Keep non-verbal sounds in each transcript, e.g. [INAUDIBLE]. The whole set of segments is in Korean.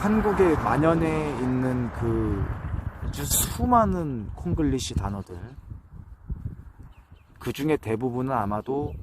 한국에 만연해 있는 그 수많은 콩글리시 단어들 그 중에 대부분은 아마도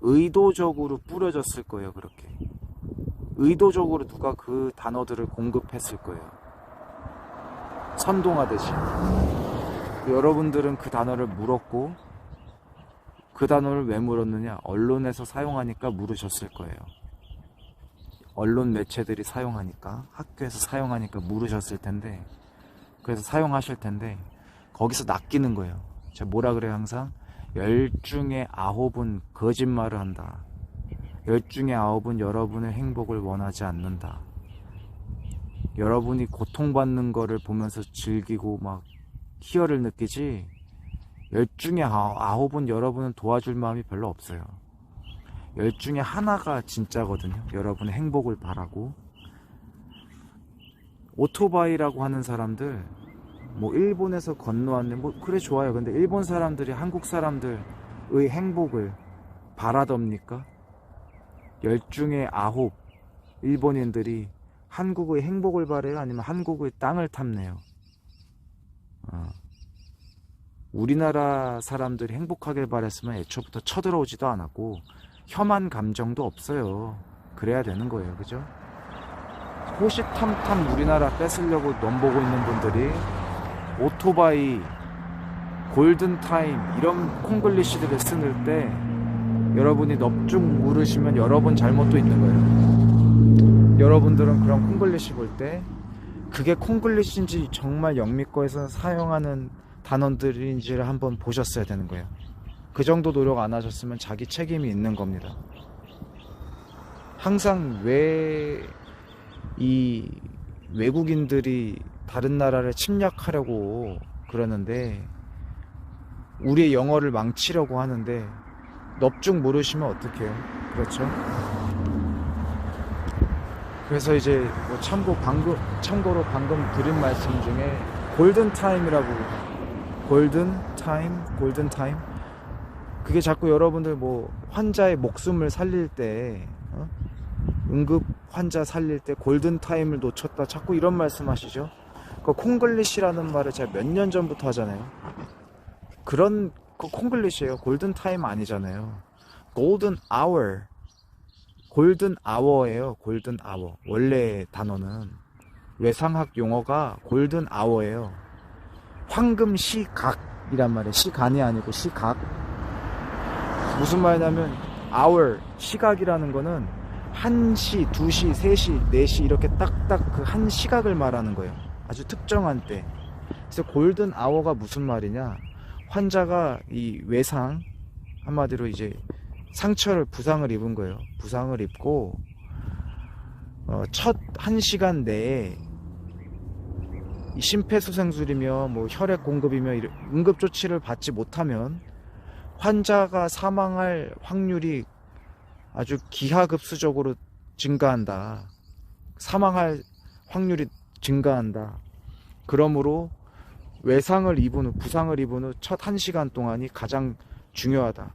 의도적으로 뿌려졌을 거예요 그렇게. 의도적으로 누가 그 단어들을 공급했을 거예요. 선동하듯이. 여러분들은 그 단어를 물었고 그 단어를 왜 물었느냐? 언론에서 사용하니까 물으셨을 거예요 언론 매체들이 사용하니까 학교에서 사용하니까 물으셨을 텐데 그래서 사용하실 텐데 거기서 낚이는 거예요. 제가 뭐라 그래요 항상 열 중에 아홉은 거짓말을 한다. 열 중에 아홉은 여러분의 행복을 원하지 않는다. 여러분이 고통받는 거를 보면서 즐기고 막 희열을 느끼지 열 중에 아- 아홉은 여러분은 도와줄 마음이 별로 없어요. 열 중에 하나가 진짜거든요. 여러분의 행복을 바라고. 오토바이라고 하는 사람들, 뭐, 일본에서 건너왔네. 뭐, 그래, 좋아요. 근데 일본 사람들이 한국 사람들의 행복을 바라덥니까? 열 중에 아홉 일본인들이 한국의 행복을 바래요? 아니면 한국의 땅을 탐내요? 어. 우리나라 사람들이 행복하길 바랬으면 애초부터 쳐들어오지도 않았고, 혐한 감정도 없어요. 그래야 되는 거예요. 그죠? 호시탐탐 우리나라 뺏으려고 넘보고 있는 분들이 오토바이, 골든타임 이런 콩글리시들을 쓰는 때 여러분이 넙죽 물으시면 여러분 잘못도 있는 거예요. 여러분들은 그런 콩글리시 볼 때 그게 콩글리시인지 정말 영미권에서 사용하는 단어들인지를 한번 보셨어야 되는 거예요. 그 정도 노력 안 하셨으면 자기 책임이 있는 겁니다. 항상 왜 이 외국인들이 다른 나라를 침략하려고 그러는데 우리의 영어를 망치려고 하는데 넙죽 모르시면 어떡해요? 그렇죠? 그래서 이제 뭐 참고 방금 참고로 방금 드린 말씀 중에 골든 타임이라고 골든 타임 골든 타임 그게 자꾸 여러분들 뭐 환자의 목숨을 살릴 때 어? 응급 환자 살릴 때 골든 타임을 놓쳤다 자꾸 이런 말씀하시죠. 그 콩글리시라는 말을 제가 몇 년 전부터 하잖아요. 그런 그 콩글리시예요. 골든 타임 아니잖아요. 골든 아워 골든 아워예요. 골든 아워. 원래 단어는 외상학 용어가 골든 아워예요. 황금 시각이란 말이에요. 시간이 아니고 시각. 무슨 말이냐면 hour 시각이라는 거는 1시, 2시, 3시, 4시 이렇게 딱딱 그 한 시각을 말하는 거예요. 아주 특정한 때. 그래서 골든 아워가 무슨 말이냐? 환자가 이 외상 한마디로 이제 상처를 부상을 입은 거예요. 부상을 입고 어, 첫 1시간 내에 이 심폐소생술이며 뭐 혈액 공급이며 응급 조치를 받지 못하면 환자가 사망할 확률이 아주 기하급수적으로 증가한다. 사망할 확률이 증가한다. 그러므로 외상을 입은 후, 부상을 입은 후첫 1시간 동안이 가장 중요하다.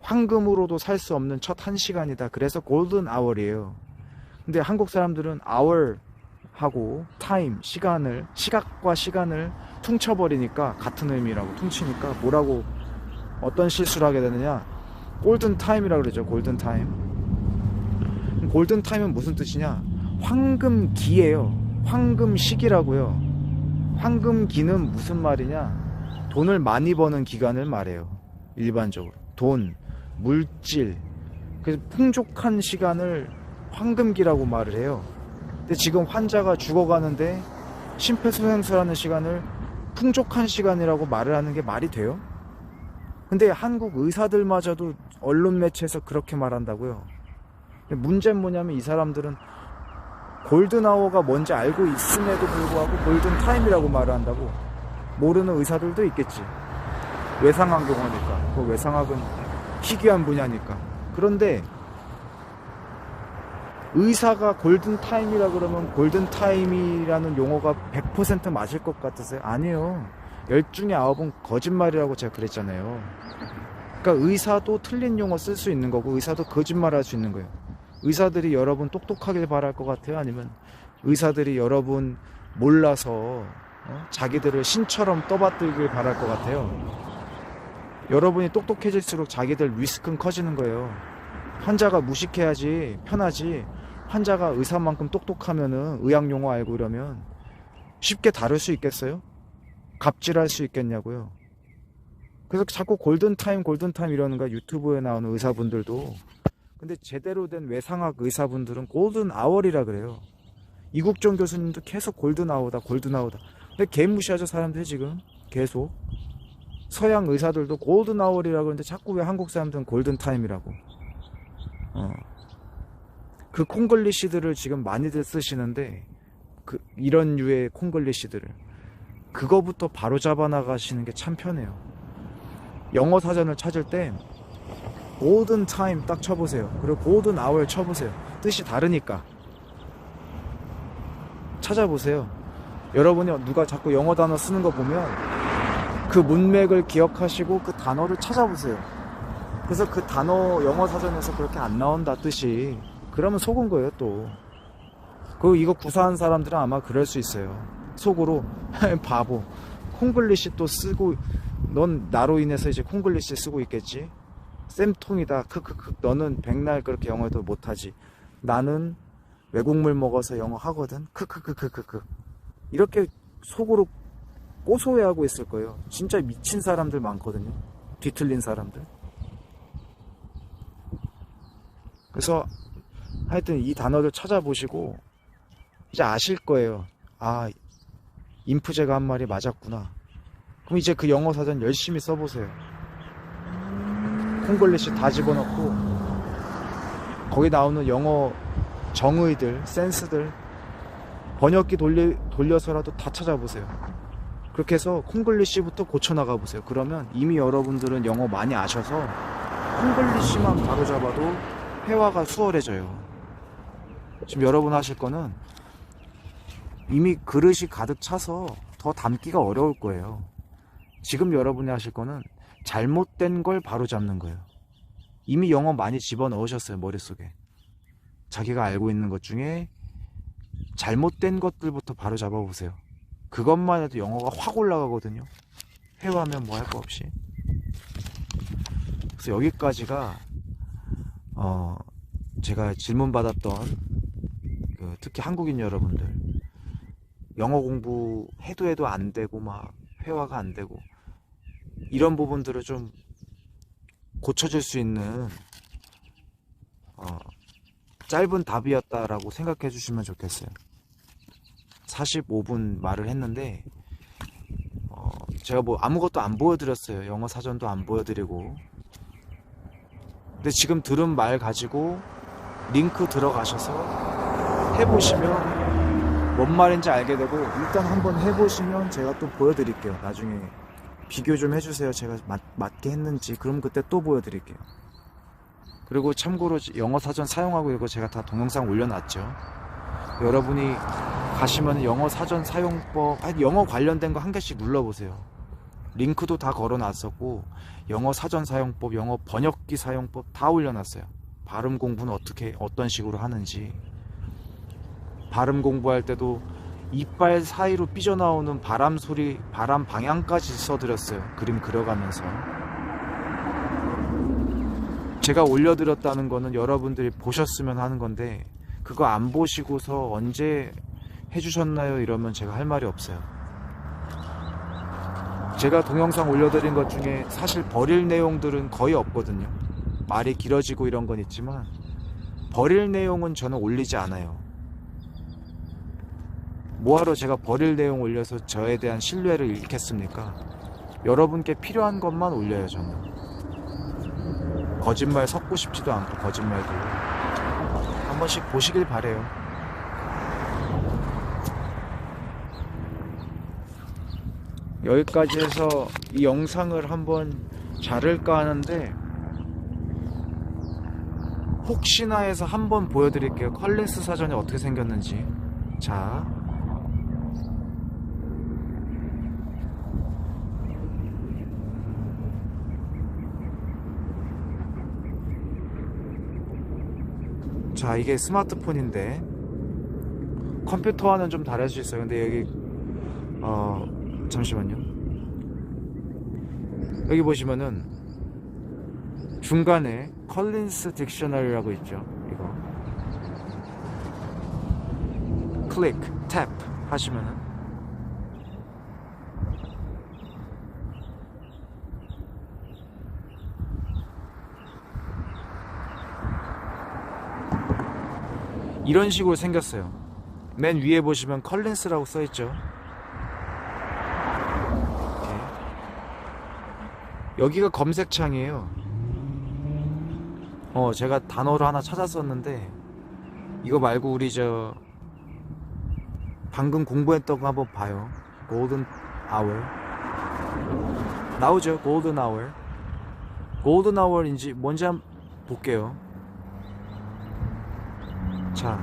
황금으로도 살 수 없는 첫 1시간이다. 그래서 골든 아워이에요. 근데 한국 사람들은 hour 하고 타임, 시간을 시각과 시간을 퉁쳐버리니까 같은 의미라고 퉁치니까 뭐라고 어떤 실수를 하게 되느냐? 골든 타임이라고 그러죠 골든 타임. 골든 타임은 무슨 뜻이냐? 황금기예요. 황금시기라고요. 황금기는 무슨 말이냐? 돈을 많이 버는 기간을 말해요 일반적으로. 돈 물질. 그래서 풍족한 시간을 황금기라고 말을 해요. 근데 지금 환자가 죽어가는데 심폐소생술하는 시간을 풍족한 시간이라고 말을 하는 게 말이 돼요? 근데 한국 의사들마저도 언론 매체에서 그렇게 말한다고요. 문제는 뭐냐면 이 사람들은 골든아워가 뭔지 알고 있음에도 불구하고 골든타임이라고 말을 한다고 모르는 의사들도 있겠지. 외상학 용어니까. 그 외상학은 희귀한 분야니까. 그런데 의사가 골든타임이라 그러면 골든타임이라는 용어가 100% 맞을 것 같으세요? 아니에요. 열 중에 아홉은 거짓말이라고 제가 그랬잖아요. 그러니까 의사도 틀린 용어 쓸 수 있는 거고 의사도 거짓말할 수 있는 거예요. 의사들이 여러분 똑똑하길 바랄 것 같아요? 아니면 의사들이 여러분 몰라서 어? 자기들을 신처럼 떠받들길 바랄 것 같아요. 여러분이 똑똑해질수록 자기들 리스크는 커지는 거예요. 환자가 무식해야지 편하지. 환자가 의사만큼 똑똑하면은 의학 용어 알고 이러면 쉽게 다룰 수 있겠어요? 갑질할 수 있겠냐고요. 그래서 자꾸 골든타임 골든타임 이러는 거야 유튜브에 나오는 의사분들도. 근데 제대로 된 외상학 의사분들은 골든 아워리라 그래요. 이국종 교수님도 계속 골든 아워다 골든 아워다. 근데 개 무시하죠 사람들이 지금? 계속. 서양 의사들도 골든 아워리라 그러는데 자꾸 왜 한국 사람들은 골든 타임이라고? 어. 그 콩글리시들을 지금 많이들 쓰시는데 그 이런 류의 콩글리시들을 그거부터 바로 잡아 나가시는 게 참 편해요. 영어 사전을 찾을 때 golden time 딱 쳐보세요. 그리고 golden hour 쳐보세요. 뜻이 다르니까 찾아보세요. 여러분이 누가 자꾸 영어 단어 쓰는 거 보면 그 문맥을 기억하시고 그 단어를 찾아보세요. 그래서 그 단어 영어 사전에서 그렇게 안 나온다 뜻이 그러면 속은 거예요 또. 그 이거 구사한 사람들은 아마 그럴 수 있어요. 속으로 [LAUGHS] 바보. 콩글리시 또 쓰고 넌 나로 인해서 이제 콩글리시 쓰고 있겠지? 쌤통이다. 크크크. 너는 백날 그렇게 영어도 못하지. 나는 외국물 먹어서 영어 하거든. 크크크크크크. 이렇게 속으로 고소해하고 있을 거예요. 진짜 미친 사람들 많거든요. 뒤틀린 사람들. 그래서 하여튼 이 단어를 찾아보시고 이제 아실 거예요. 아 인프제가 한 말이 맞았구나. 그럼 이제 그 영어 사전 열심히 써보세요. 콩글리시 다 집어넣고 거기 나오는 영어 정의들, 센스들 번역기 돌리, 돌려서라도 다 찾아보세요. 그렇게 해서 콩글리시부터 고쳐나가 보세요. 그러면 이미 여러분들은 영어 많이 아셔서 콩글리시만 바로 잡아도 회화가 수월해져요. 지금 여러분 하실 거는 이미 그릇이 가득 차서 더 담기가 어려울 거예요. 지금 여러분이 하실 거는 잘못된 걸 바로 잡는 거예요. 이미 영어 많이 집어 넣으셨어요, 머릿속에. 자기가 알고 있는 것 중에 잘못된 것들부터 바로 잡아보세요. 그것만 해도 영어가 확 올라가거든요. 회화하면 뭐 할 거 없이. 그래서 여기까지가, 어, 제가 질문 받았던, 그 특히 한국인 여러분들, 영어 공부 해도 해도 안 되고 막 회화가 안 되고 이런 부분들을 좀 고쳐줄 수 있는 어, 짧은 답이었다라고 생각해 주시면 좋겠어요. 45분 말을 했는데 어, 제가 뭐 아무것도 안 보여드렸어요. 영어 사전도 안 보여드리고 근데 지금 들은 말 가지고 링크 들어가셔서 해보시면 뭔 말인지 알게 되고 일단 한번 해보시면 제가 또 보여드릴게요. 나중에 비교 좀 해주세요. 제가 맞, 맞게 했는지. 그럼 그때 또 보여드릴게요. 그리고 참고로 영어 사전 사용하고 이거 제가 다 동영상 올려놨죠. 여러분이 가시면 영어 사전 사용법 아니 영어 관련된 거 한 개씩 눌러보세요. 링크도 다 걸어놨었고 영어 사전 사용법 영어 번역기 사용법 다 올려놨어요. 발음 공부는 어떻게 어떤 식으로 하는지 발음 공부할 때도 이빨 사이로 삐져나오는 바람 소리, 바람 방향까지 써드렸어요. 그림 그려가면서. 제가 올려드렸다는 거는 여러분들이 보셨으면 하는 건데, 그거 안 보시고서 언제 해주셨나요? 이러면 제가 할 말이 없어요. 제가 동영상 올려드린 것 중에 사실 버릴 내용들은 거의 없거든요. 말이 길어지고 이런 건 있지만, 버릴 내용은 저는 올리지 않아요. 뭐하러 제가 버릴 내용 올려서 저에 대한 신뢰를 잃겠습니까? 여러분께 필요한 것만 올려요 저는 거짓말 섞고 싶지도 않고 거짓말도. 한 번씩 보시길 바래요. 여기까지 해서 이 영상을 한번 자를까 하는데 혹시나 해서 한번 보여드릴게요. 컬레스 사전이 어떻게 생겼는지. 자 자 이게 스마트폰인데 컴퓨터와는 좀 다를 수 있어요. 근데 여기 어 잠시만요. 여기 보시면은 중간에 컬린스 딕셔너리라고 있죠. 이거 클릭, 탭 하시면은 이런 식으로 생겼어요. 맨 위에 보시면 컬린스라고 써 있죠. 여기가 검색창이에요. 어, 제가 단어를 하나 찾았었는데 이거 말고 우리 저 방금 공부했던 거 한번 봐요. 골든 아워 나오죠. 골든 아워 골든 아워인지 뭔지 한번 볼게요. 자.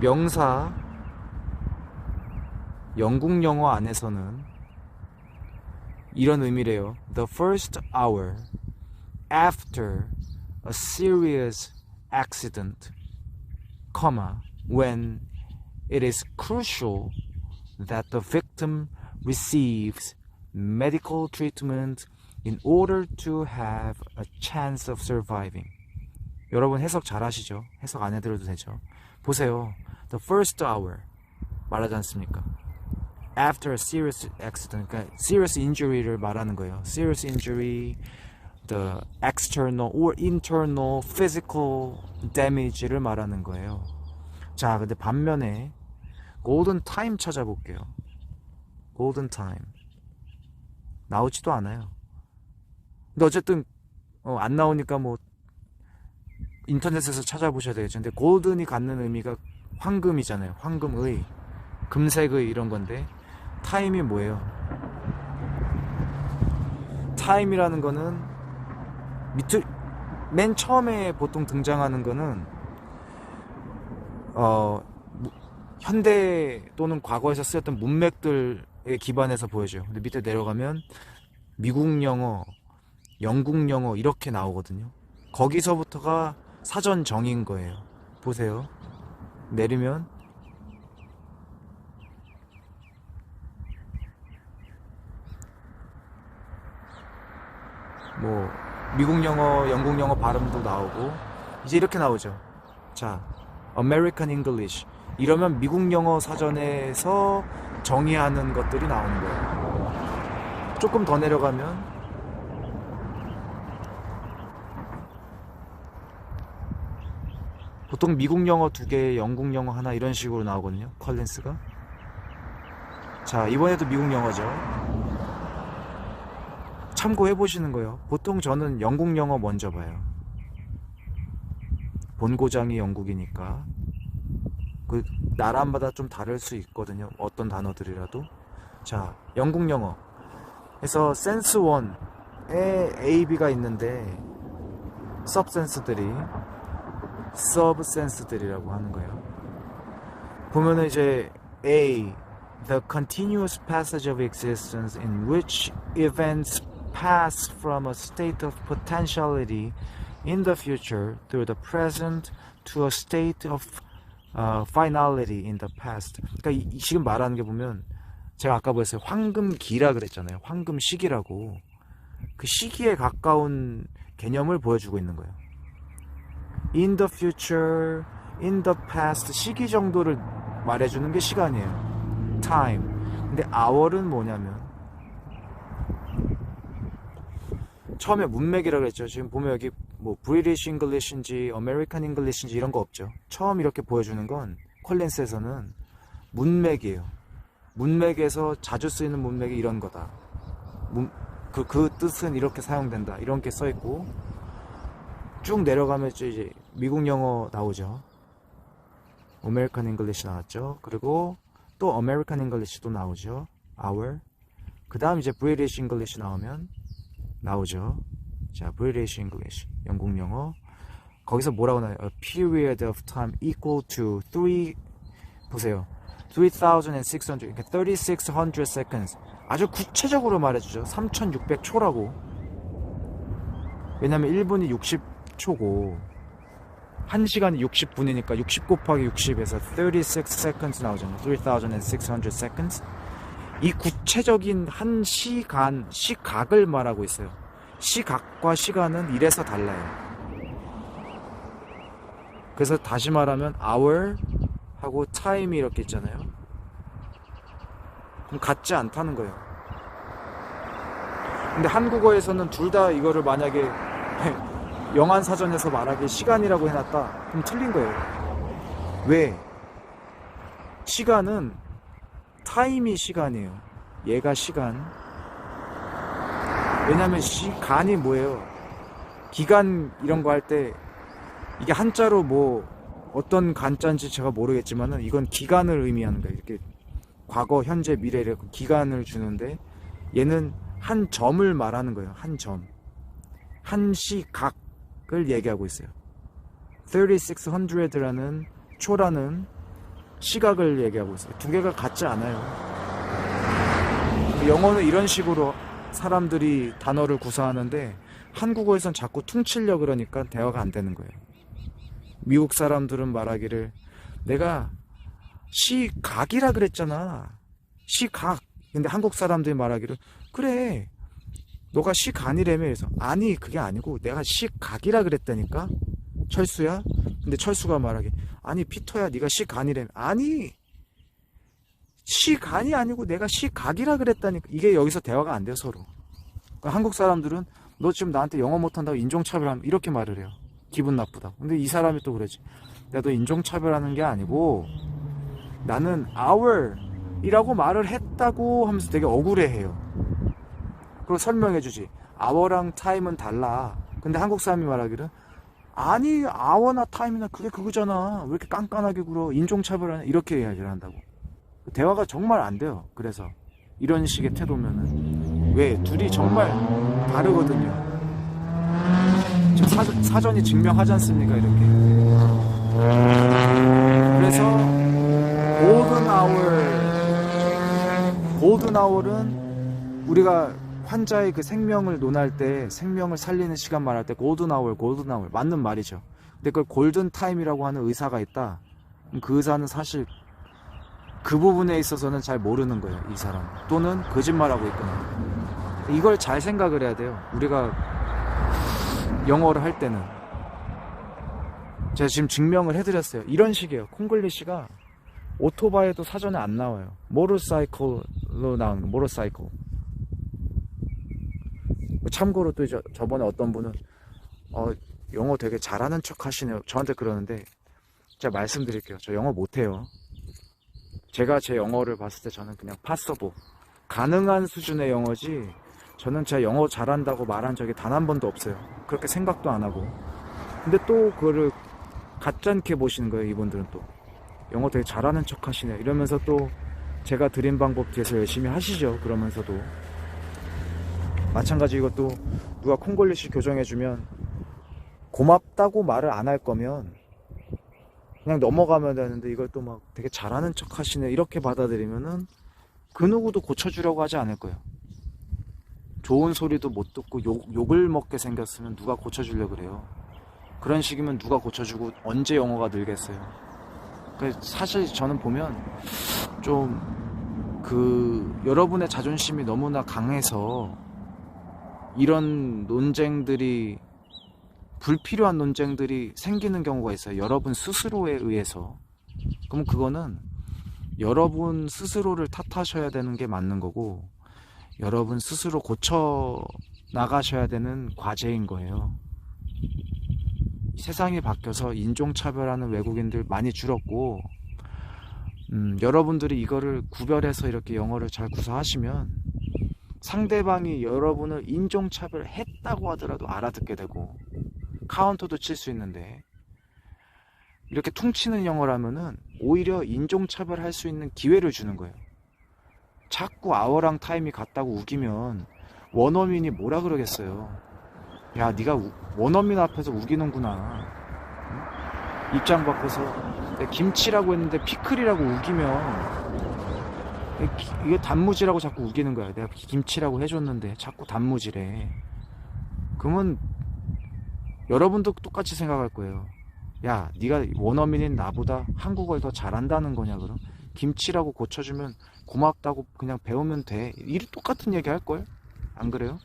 명사 영국 영어 안에서는 이런 의미래요. The first hour after a serious accident, comma, when it is crucial that the victim receives medical treatment in order to have a chance of surviving. 여러분 해석 잘 하시죠? 해석 안 해드려도 되죠? 보세요. The first hour 말하지 않습니까? After a serious accident, 그러니까 serious injury를 말하는 거예요. Serious injury, the external or internal physical damage를 말하는 거예요. 자, 근데 반면에 golden time 찾아볼게요. golden time 나오지도 않아요. 근데 어쨌든 어, 안 나오니까 뭐 인터넷에서 찾아보셔야 되겠죠. 근데 골든이 갖는 의미가 황금이잖아요. 황금의, 금색의 이런 건데 타임이 뭐예요? 타임이라는 거는 밑을 맨 처음에 보통 등장하는 거는 어 무- 현대 또는 과거에서 쓰였던 문맥들에 기반해서 보여줘요. 근데 밑에 내려가면 미국 영어, 영국 영어 이렇게 나오거든요. 거기서부터가 사전 정인 거예요. 보세요. 내리면 뭐 미국 영어, 영국 영어 발음도 나오고 이제 이렇게 나오죠. 자, American English 이러면 미국 영어 사전에서 정의하는 것들이 나오는 거예요. 조금 더 내려가면 보통 미국 영어 두 개, 영국 영어 하나 이런 식으로 나오거든요. 컬린스가. 자, 이번에도 미국 영어죠. 참고해 보시는 거예요. 보통 저는 영국 영어 먼저 봐요. 본고장이 영국이니까. 그 나라마다 좀 다를 수 있거든요. 어떤 단어들이라도. 자, 영국 영어. 그래서 센스 1에 A, B가 있는데 서브센스들이 서브센스들이라고 하는 거예요. 보면은 이제 A the continuous passage of existence in which events pass from a state of potentiality in the future through the present to a state of uh, finality in the past. 그러니까 이, 이 지금 말하는 게 보면 제가 아까 보였어요. 황금기라 그랬잖아요. 황금시기라고. 그 시기에 가까운 개념을 보여주고 있는 거예요. In the future, in the past 시기 정도를 말해주는 게 시간이에요. time. 근데 hour은 뭐냐면 처음에 문맥이라 그랬죠. 지금 보면 여기 뭐 British English인지 American English인지 이런 거 없죠. 처음 이렇게 보여주는 건 콜린스에서는 문맥이에요. 문맥에서 자주 쓰이는 문맥이 이런 거다. 문, 그, 그 뜻은 이렇게 사용된다. 이런 게 써 있고 쭉 내려가면 이제 미국 영어 나오죠. American English 나왔죠. 그리고 또 American English도 나오죠. Our. 그 다음 이제 British English 나오면 나오죠. 자, British English. 영국 영어. 거기서 뭐라고 나와요? A period of time equal to 3 보세요. 3600 그러니까 3600 seconds. 아주 구체적으로 말해 주죠. 3600초라고. 왜냐면 1분이 60 초고 1시간이 60분이니까 60 곱하기 60에서 36 seconds 나오잖아요. 3600 seconds. 이 구체적인 한 시간, 시각을 말하고 있어요. 시각과 시간은 이래서 달라요. 그래서 다시 말하면 hour 하고 time이 이렇게 있잖아요. 그럼 같지 않다는 거예요. 근데 한국어에서는 둘 다 이거를 만약에 [LAUGHS] 영한 사전에서 말하기 시간이라고 해놨다. 그럼 틀린 거예요. 왜? 시간은 타임이 시간이에요. 얘가 시간. 왜냐면 시간이 뭐예요? 기간 이런 거 할 때 이게 한자로 뭐 어떤 간자인지 제가 모르겠지만은 이건 기간을 의미하는 거예요. 이렇게 과거, 현재, 미래 이렇게 기간을 주는데 얘는 한 점을 말하는 거예요. 한 점. 한 시각 을 얘기하고 있어요. 3600라는 초라는 시각을 얘기하고 있어요. 두 개가 같지 않아요. 영어는 이런 식으로 사람들이 단어를 구사하는데 한국어에선 자꾸 퉁치려 그러니까 대화가 안 되는 거예요. 미국 사람들은 말하기를 내가 시각이라 그랬잖아. 시각. 근데 한국 사람들이 말하기를 그래. 너가 시간이라며 그래서 아니 그게 아니고 내가 시각이라 그랬다니까? 철수야? 근데 철수가 말하기 아니 피터야 네가 시간이라며 아니! 시간이 아니고 내가 시각이라 그랬다니까. 이게 여기서 대화가 안 돼요 서로. 그러니까 한국 사람들은 너 지금 나한테 영어 못한다고 인종차별하면 이렇게 말을 해요. 기분 나쁘다 근데 이 사람이 또 그러지. 내가 너 인종차별하는 게 아니고 나는 hour 이라고 말을 했다고 하면서 되게 억울해해요 그리고 설명해 주지. 아워랑 타임은 달라. 근데 한국 사람이 말하기를 아니 아워나 타임이나 그게 그거잖아. 왜 이렇게 깐깐하게 굴어? 인종차별하냐? 이렇게 이야기를 한다고. 대화가 정말 안 돼요. 그래서 이런 식의 태도면은 왜 둘이 정말 다르거든요. 지금 사, 사전이 증명하지 않습니까? 이렇게. 그래서 골든 아워 골든 아워는 우리가 환자의 그 생명을 논할 때 생명을 살리는 시간 말할 때 골든 아워 골든 아워 맞는 말이죠. 근데 그걸 골든 타임이라고 하는 의사가 있다. 그 의사는 사실 그 부분에 있어서는 잘 모르는 거예요 이 사람. 또는 거짓말하고 있거나. 이걸 잘 생각을 해야 돼요. 우리가 영어를 할 때는. 제가 지금 증명을 해드렸어요. 이런 식이에요. 콩글리시가 오토바이도 사전에 안 나와요. 모tor사이클로 나오는 거 모tor사이클 참고로 또 저, 저번에 어떤 분은 어, 영어 되게 잘하는 척 하시네요. 저한테 그러는데 제가 말씀드릴게요. 저 영어 못해요. 제가 제 영어를 봤을 때 저는 그냥 파서보 가능한 수준의 영어지 저는 제가 영어 잘한다고 말한 적이 단 한 번도 없어요. 그렇게 생각도 안 하고. 근데 또 그거를 가짠게 보시는 거예요. 이분들은 또 영어 되게 잘하는 척 하시네. 이러면서 또 제가 드린 방법 뒤에서 열심히 하시죠. 그러면서도 마찬가지 이것도 누가 콩글리시 교정해주면 고맙다고 말을 안 할 거면 그냥 넘어가면 되는데 이걸 또 막 되게 잘하는 척 하시네 이렇게 받아들이면은 그 누구도 고쳐주려고 하지 않을 거예요. 좋은 소리도 못 듣고 욕, 욕을 먹게 생겼으면 누가 고쳐주려고 그래요. 그런 식이면 누가 고쳐주고 언제 영어가 늘겠어요. 그러니까 사실 저는 보면 좀 그 여러분의 자존심이 너무나 강해서 이런 논쟁들이 불필요한 논쟁들이 생기는 경우가 있어요. 여러분 스스로에 의해서. 그럼 그거는 여러분 스스로를 탓하셔야 되는 게 맞는 거고 여러분 스스로 고쳐 나가셔야 되는 과제인 거예요. 세상이 바뀌어서 인종차별하는 외국인들 많이 줄었고 음, 여러분들이 이거를 구별해서 이렇게 영어를 잘 구사하시면 상대방이 여러분을 인종차별 했다고 하더라도 알아듣게 되고 카운터도 칠 수 있는데 이렇게 퉁치는 영어라면은 오히려 인종차별 할 수 있는 기회를 주는 거예요. 자꾸 아워랑 타임이 같다고 우기면 원어민이 뭐라 그러겠어요. 야, 네가 원어민 앞에서 우기는구나. 응? 입장 바꿔서 김치라고 했는데 피클이라고 우기면 이게 단무지라고 자꾸 우기는 거야. 내가 김치라고 해줬는데 자꾸 단무지래. 그러면 여러분도 똑같이 생각할 거예요. 야 네가 원어민인 나보다 한국어를 더 잘한다는 거냐 그럼 김치라고 고쳐주면 고맙다고 그냥 배우면 돼 이 똑같은 얘기 할걸 안 그래요?